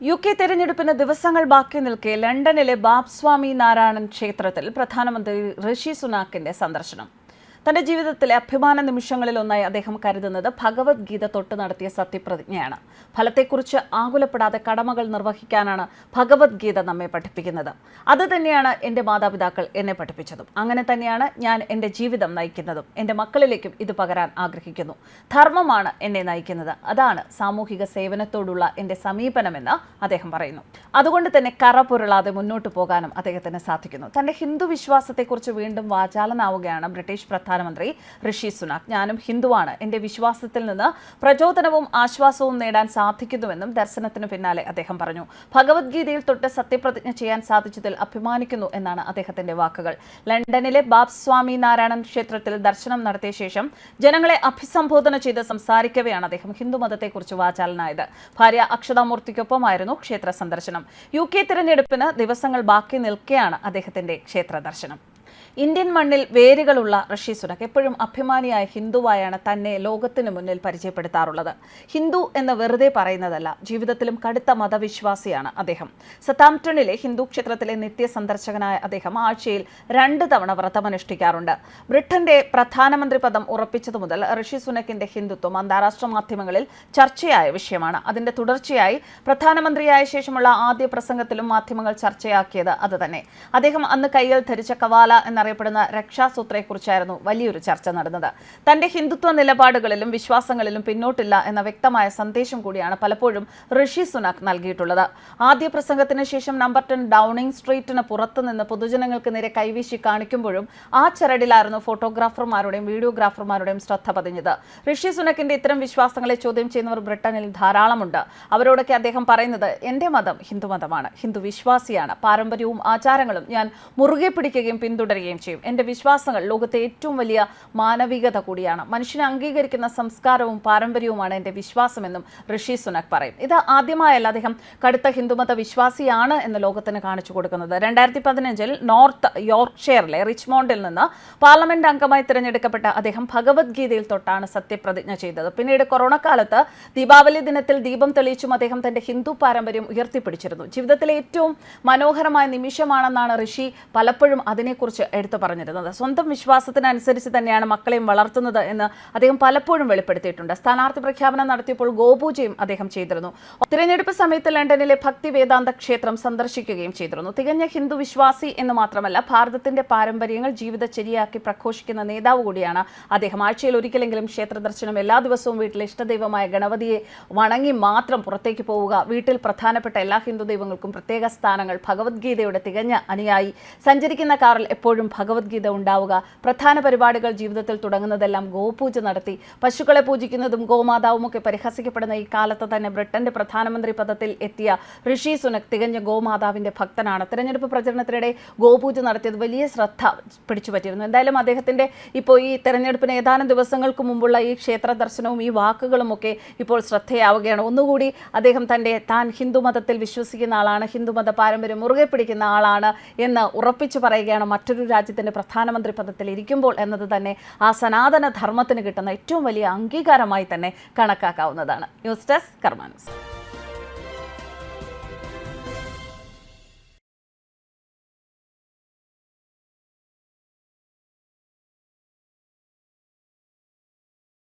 U K തെരഞ്ഞെടുപ്പിന് ദിവസങ്ങൾ ബാക്കി നിൽക്കെ ലണ്ടനിലെ ബാബ്സ്വാമി നാരായണൻ ക്ഷേത്രത്തിൽ പ്രധാനമന്ത്രി ഋഷി സുനാക്കിന്റെ സന്ദർശനം. തന്റെ ജീവിതത്തിലെ അഭിമാന നിമിഷങ്ങളിൽ ഒന്നായി അദ്ദേഹം കരുതുന്നത് ഭഗവത്ഗീത തൊട്ട് നടത്തിയ സത്യപ്രതിജ്ഞയാണ്. ഫലത്തെക്കുറിച്ച് ആകുലപ്പെടാതെ കടമകൾ നിർവഹിക്കാനാണ് ഭഗവത്ഗീത നമ്മെ പഠിപ്പിക്കുന്നത്. അത് തന്നെയാണ് എന്റെ മാതാപിതാക്കൾ എന്നെ പഠിപ്പിച്ചതും. അങ്ങനെ തന്നെയാണ് ഞാൻ എന്റെ ജീവിതം നയിക്കുന്നതും. എന്റെ മക്കളിലേക്കും ഇത് പകരാൻ ആഗ്രഹിക്കുന്നു. ധർമ്മമാണ് എന്നെ നയിക്കുന്നത്. അതാണ് സാമൂഹിക സേവനത്തോടുള്ള എന്റെ സമീപനമെന്ന് അദ്ദേഹം പറയുന്നു. അതുകൊണ്ട് തന്നെ കറ പുരളാതെ മുന്നോട്ട് പോകാനും അദ്ദേഹത്തിന് സാധിക്കുന്നു. തന്റെ ഹിന്ദു വിശ്വാസത്തെക്കുറിച്ച് വീണ്ടും വാചാലനാവുകയാണ് ബ്രിട്ടീഷ് പ്രധാനമന്ത്രി ഋഷി സുനാക്. ഞാനും ഹിന്ദുവാണ്. എന്റെ വിശ്വാസത്തിൽ നിന്ന് പ്രചോദനവും ആശ്വാസവും നേടാൻ സാധിക്കുന്നുവെന്നും ദർശനത്തിന് പിന്നാലെ അദ്ദേഹം പറഞ്ഞു. ഭഗവത്ഗീതയിൽ തൊട്ട് സത്യപ്രതിജ്ഞ ചെയ്യാൻ സാധിച്ചതിൽ അഭിമാനിക്കുന്നു എന്നാണ് അദ്ദേഹത്തിന്റെ വാക്കുകൾ. ലണ്ടനിലെ ബാബ് സ്വാമി നാരായണൻ ക്ഷേത്രത്തിൽ ദർശനം നടത്തിയ ശേഷം ജനങ്ങളെ അഭിസംബോധന ചെയ്ത് സംസാരിക്കവെയാണ് അദ്ദേഹം ഹിന്ദുമതത്തെക്കുറിച്ച് വാചാലനായത്. ഭാര്യ അക്ഷതാമൂർത്തിക്കൊപ്പമായിരുന്നു ക്ഷേത്ര സന്ദർശനം. യു കെ തിരഞ്ഞെടുപ്പിന് ദിവസങ്ങൾ ബാക്കി നിൽക്കെയാണ് അദ്ദേഹത്തിന്റെ ക്ഷേത്ര ദർശനം. ഇന്ത്യൻ മണ്ണിൽ വേരുകളുള്ള ഋഷി സുനക് എപ്പോഴും അഭിമാനിയായ ഹിന്ദുവായാണ് തന്നെ ലോകത്തിന് മുന്നിൽ പരിചയപ്പെടുത്താറുള്ളത്. ഹിന്ദു എന്ന് വെറുതെ പറയുന്നതല്ല ജീവിതത്തിലും കടുത്ത മതവിശ്വാസിയാണ് അദ്ദേഹം. സതാംടണിലെ ഹിന്ദു ക്ഷേത്രത്തിലെ നിത്യ സന്ദർശകനായ അദ്ദേഹം ആഴ്ചയിൽ രണ്ട് തവണ വ്രതമനുഷ്ഠിക്കാറുണ്ട്. ബ്രിട്ടന്റെ പ്രധാനമന്ത്രി പദം ഉറപ്പിച്ചതു മുതൽ ഋഷി സുനക്കിന്റെ ഹിന്ദുത്വം അന്താരാഷ്ട്ര മാധ്യമങ്ങളിൽ ചർച്ചയായ വിഷയമാണ്. അതിന്റെ തുടർച്ചയായി പ്രധാനമന്ത്രിയായ ശേഷമുള്ള ആദ്യ പ്രസംഗത്തിലും മാധ്യമങ്ങൾ ചർച്ചയാക്കിയത് അത് തന്നെ. അദ്ദേഹം അന്ന് കൈകൾ ധരിച്ച കവാല എന്നറിയപ്പെടുന്ന രക്ഷാസൂത്രയെക്കുറിച്ചായിരുന്നു വലിയൊരു ചർച്ച നടന്നത്. തന്റെ ഹിന്ദുത്വ നിലപാടുകളിലും വിശ്വാസങ്ങളിലും പിന്നോട്ടില്ല എന്ന വ്യക്തമായ സന്ദേശം കൂടിയാണ് പലപ്പോഴും ഋഷി സുനാക് നൽകിയിട്ടുള്ളത്. ആദ്യ പ്രസംഗത്തിന് ശേഷം നമ്പർ ടെൻ ഡൗണിംഗ് സ്ട്രീറ്റിന് പുറത്തുനിന്ന് പൊതുജനങ്ങൾക്ക് നേരെ കൈവീശി കാണിക്കുമ്പോഴും ആ ചരടിലായിരുന്നു ഫോട്ടോഗ്രാഫർമാരുടെയും വീഡിയോഗ്രാഫർമാരുടെയും ശ്രദ്ധ പതിഞ്ഞത്. ഋഷി സുനക്കിന്റെ ഇത്തരം വിശ്വാസങ്ങളെ ചോദ്യം ചെയ്യുന്നവർ ബ്രിട്ടനിൽ ധാരാളമുണ്ട്. അവരോടൊക്കെ അദ്ദേഹം പറയുന്നത് എന്റെ മതം ഹിന്ദുമതമാണ്. ഹിന്ദു വിശ്വാസിയാണ് പാരമ്പര്യവും ആചാരങ്ങളും ഞാൻ മുറുകെ പിടിക്കുകയും പിന്തുടരുകയും ചെയ്യും. എന്റെ വിശ്വാസങ്ങൾ ലോകത്തെ ഏറ്റവും വലിയ മാനവികത കൂടിയാണ്. മനുഷ്യനെ അംഗീകരിക്കുന്ന സംസ്കാരവും പാരമ്പര്യവുമാണ് എന്റെ വിശ്വാസമെന്നും ഋഷി സുനക് പറയും. ഇത് ആദ്യമായല്ല അദ്ദേഹം കടുത്ത ഹിന്ദുമത വിശ്വാസിയാണ് എന്ന് ലോകത്തിന് കാണിച്ചു കൊടുക്കുന്നത്. രണ്ടായിരത്തി പതിനഞ്ചിൽ നോർത്ത് യോർക്ക്ഷെയറിലെ റിച്ച്മോണ്ടിൽ നിന്ന് പാർലമെന്റ് അംഗമായി തിരഞ്ഞെടുക്കപ്പെട്ട അദ്ദേഹം ഭഗവത്ഗീതയിൽ തൊട്ടാണ് സത്യപ്രതിജ്ഞ ചെയ്തത്. പിന്നീട് കൊറോണ കാലത്ത് ദീപാവലി ദിനത്തിൽ ദീപം തെളിയിച്ചും അദ്ദേഹം തന്റെ ഹിന്ദു പാരമ്പര്യം ഉയർത്തിപ്പിടിച്ചിരുന്നു. ജീവിതത്തിലെ ഏറ്റവും മനോഹരമായ നിമിഷമാണെന്നാണ് ഋഷി പലപ്പോഴും അതിനെക്കുറിച്ച് എടുത്തു പറഞ്ഞിരുന്നത്. സ്വന്തം വിശ്വാസത്തിനനുസരിച്ച് തന്നെയാണ് മക്കളെയും വളർത്തുന്നത് എന്ന് അദ്ദേഹം പലപ്പോഴും വെളിപ്പെടുത്തിയിട്ടുണ്ട്. സ്ഥാനാർത്ഥി പ്രഖ്യാപനം നടത്തിയപ്പോൾ ഗോപൂജയും അദ്ദേഹം ചെയ്തിരുന്നു. തിരഞ്ഞെടുപ്പ് സമയത്ത് ലണ്ടനിലെ ഭക്തി വേദാന്ത ക്ഷേത്രം സന്ദർശിക്കുകയും ചെയ്തിരുന്നു. തികഞ്ഞ ഹിന്ദു വിശ്വാസി എന്ന് മാത്രമല്ല ഭാരതത്തിന്റെ പാരമ്പര്യങ്ങൾ ജീവിതചര്യയാക്കി പ്രഘോഷിക്കുന്ന നേതാവ് കൂടിയാണ് അദ്ദേഹം. ആഴ്ചയിൽ ഒരിക്കലെങ്കിലും ക്ഷേത്ര ദർശനം എല്ലാ ദിവസവും വീട്ടിലെ ഇഷ്ടദൈവമായ ഗണപതിയെ വണങ്ങി മാത്രം പുറത്തേക്ക് പോവുക വീട്ടിൽ പ്രധാനപ്പെട്ട എല്ലാ ഹിന്ദു ദൈവങ്ങൾക്കും പ്രത്യേക സ്ഥാനങ്ങൾ ഭഗവത്ഗീതയുടെ തികഞ്ഞ അനുയായി സഞ്ചരിക്കുന്ന കാറിൽ എപ്പോഴും ഭഗവത്ഗീത ഉണ്ടാവുക. പ്രധാന പരിപാടികൾ ജീവിതത്തിൽ തുടങ്ങുന്നതെല്ലാം ഗോപൂജ നടത്തി. പശുക്കളെ പൂജിക്കുന്നതും ഗോമാതാവും ഒക്കെ പരിഹസിക്കപ്പെടുന്ന ഈ കാലത്ത് തന്നെ ബ്രിട്ടന്റെ പ്രധാനമന്ത്രി പദത്തിൽ എത്തിയ ഋഷി സുനക് തികഞ്ഞ ഗോമാതാവിന്റെ ഭക്തനാണ്. തെരഞ്ഞെടുപ്പ് പ്രചരണത്തിനിടെ ഗോപൂജ നടത്തിയത് വലിയ ശ്രദ്ധ പിടിച്ചുപറ്റിയിരുന്നു. എന്തായാലും അദ്ദേഹത്തിന്റെ ഇപ്പോൾ ഈ തെരഞ്ഞെടുപ്പിന് ഏതാനും ദിവസങ്ങൾക്ക് മുമ്പുള്ള ഈ ക്ഷേത്ര ദർശനവും ഈ വാക്കുകളും ഒക്കെ ഇപ്പോൾ ശ്രദ്ധയാവുകയാണ്. ഒന്നുകൂടി അദ്ദേഹം തന്റെ താൻ ഹിന്ദു മതത്തിൽ വിശ്വസിക്കുന്ന ആളാണ് ഹിന്ദു മത പാരമ്പര്യം മുറുകെ പിടിക്കുന്ന ആളാണ് എന്ന് ഉറപ്പിച്ചു പറയുകയാണ് മറ്റൊരു രാജ്യത്തിന്റെ പ്രധാനമന്ത്രി പദത്തിൽ ഇരിക്കുമ്പോൾ എന്നത് തന്നെ ആ സനാതന ധർമ്മത്തിന് കിട്ടുന്ന ഏറ്റവും വലിയ അംഗീകാരമായി തന്നെ കണക്കാക്കാവുന്നതാണ്. News desk കർമാനൂസ്